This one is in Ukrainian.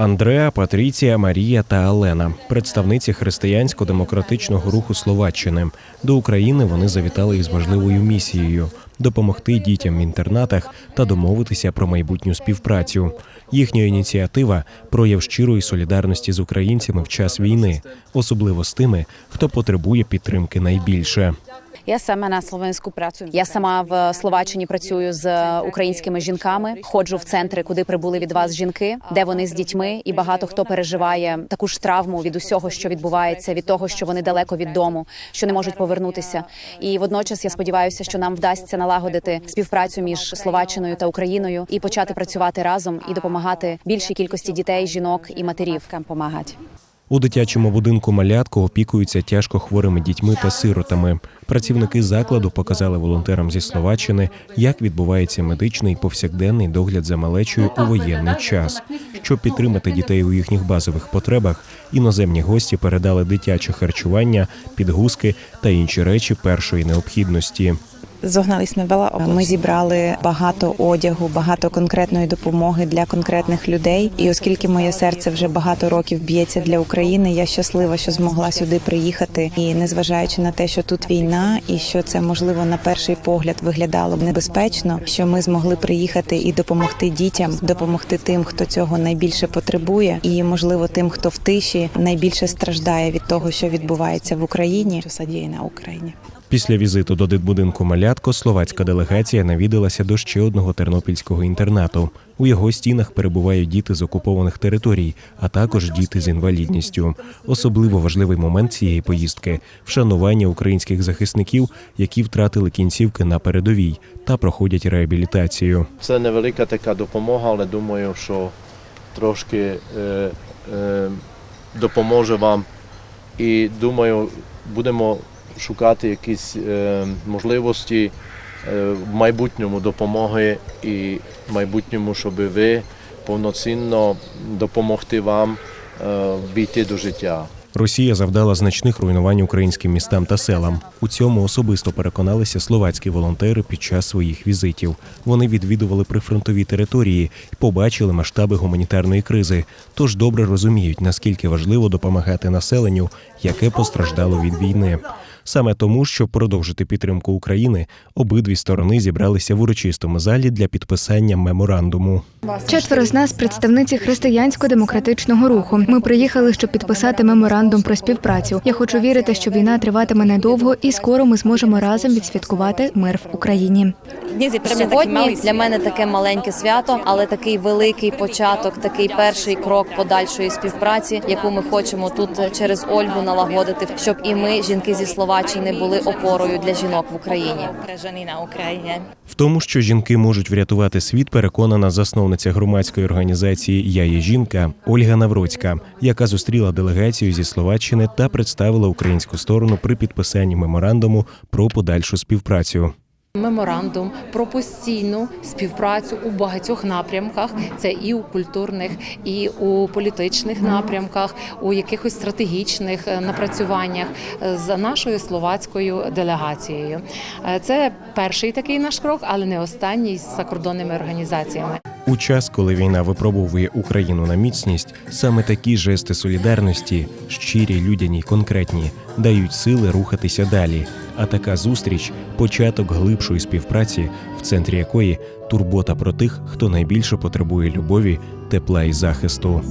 Андреа, Патріція, Марія та Алена, представниці християнсько-демократичного руху Словаччини. До України вони завітали із важливою місією допомогти дітям в інтернатах та домовитися про майбутню співпрацю. Їхня ініціатива прояв щирої солідарності з українцями в час війни, особливо з тими, хто потребує підтримки найбільше. Я сама на Словенську працюю. Я сама в Словаччині працюю з українськими жінками. Ходжу в центри, куди прибули від вас жінки, де вони з дітьми, і багато хто переживає таку ж травму від усього, що відбувається, від того, що вони далеко від дому, що не можуть повернутися. І водночас я сподіваюся, що нам вдасться налагодити співпрацю між Словаччиною та Україною і почати працювати разом і допомагати більшій кількості дітей, жінок і матерів. Помагати. У дитячому будинку малятко опікуються тяжко хворими дітьми та сиротами. Працівники закладу показали волонтерам зі Словаччини, як відбувається медичний повсякденний догляд за малечою у воєнний час. Щоб підтримати дітей у їхніх базових потребах, іноземні гості передали дитяче харчування, підгузки та інші речі першої необхідності. Зогнали ми veľa. Ми зібрали багато одягу, багато конкретної допомоги для конкретних людей. І оскільки моє серце вже багато років б'ється для України, я щаслива, що змогла сюди приїхати. І незважаючи на те, що тут війна, і що це можливо на перший погляд виглядало б небезпечно, що ми змогли приїхати і допомогти дітям, допомогти тим, хто цього найбільше потребує, і можливо тим, хто в тиші найбільше страждає від того, що відбувається в Україні, що садіє на Україні. Після візиту до дитбудинку Малятко словацька делегація навідалася до ще одного тернопільського інтернату. У його стінах перебувають діти з окупованих територій, а також діти з інвалідністю. Особливо важливий момент цієї поїздки вшанування українських захисників, які втратили кінцівки на передовій та проходять реабілітацію. Це невелика така допомога, але думаю, що трошки е, е, допоможе вам. І думаю, будемо шукати якісь е, можливості е, в майбутньому допомоги і в майбутньому, щоб ви повноцінно допомогти вам е, війти до життя. Росія завдала значних руйнувань українським містам та селам. У цьому особисто переконалися словацькі волонтери під час своїх візитів. Вони відвідували прифронтові території і побачили масштаби гуманітарної кризи. Тож добре розуміють, наскільки важливо допомагати населенню, яке постраждало від війни. Саме тому, щоб продовжити підтримку України, обидві сторони зібралися в урочистому залі для підписання меморандуму. Четверо з нас представниці християнсько-демократичного руху. Ми приїхали, щоб підписати меморандум про співпрацю. Я хочу вірити, що війна триватиме недовго, і скоро ми зможемо разом відсвяткувати мир в Україні. Сьогодні для мене таке маленьке свято, але такий великий початок, такий перший крок подальшої співпраці, яку ми хочемо тут через Ольгу налагодити, щоб і ми, жінки зі Словаччини, були опорою для жінок в Україні. В тому, що жінки можуть врятувати світ, переконана засновниця громадської організації Я є жінка Ольга Навроцька, яка зустріла делегацію зі Словаччини та представила українську сторону при підписанні меморандуму про подальшу співпрацю. Меморандум про постійну співпрацю у багатьох напрямках. Це і у культурних, і у політичних напрямках, у якихось стратегічних е, напрацюваннях е, з нашою словацькою делегацією. Е, Це перший такий наш крок, але не останній з закордонними організаціями. У час, коли війна випробовує Україну на міцність, саме такі жести солідарності, щирі, людяні конкретні, дають сили рухатися далі. А така зустріч початок глибшої співпраці, в центрі якої турбота про тих, хто найбільше потребує любові, тепла і захисту.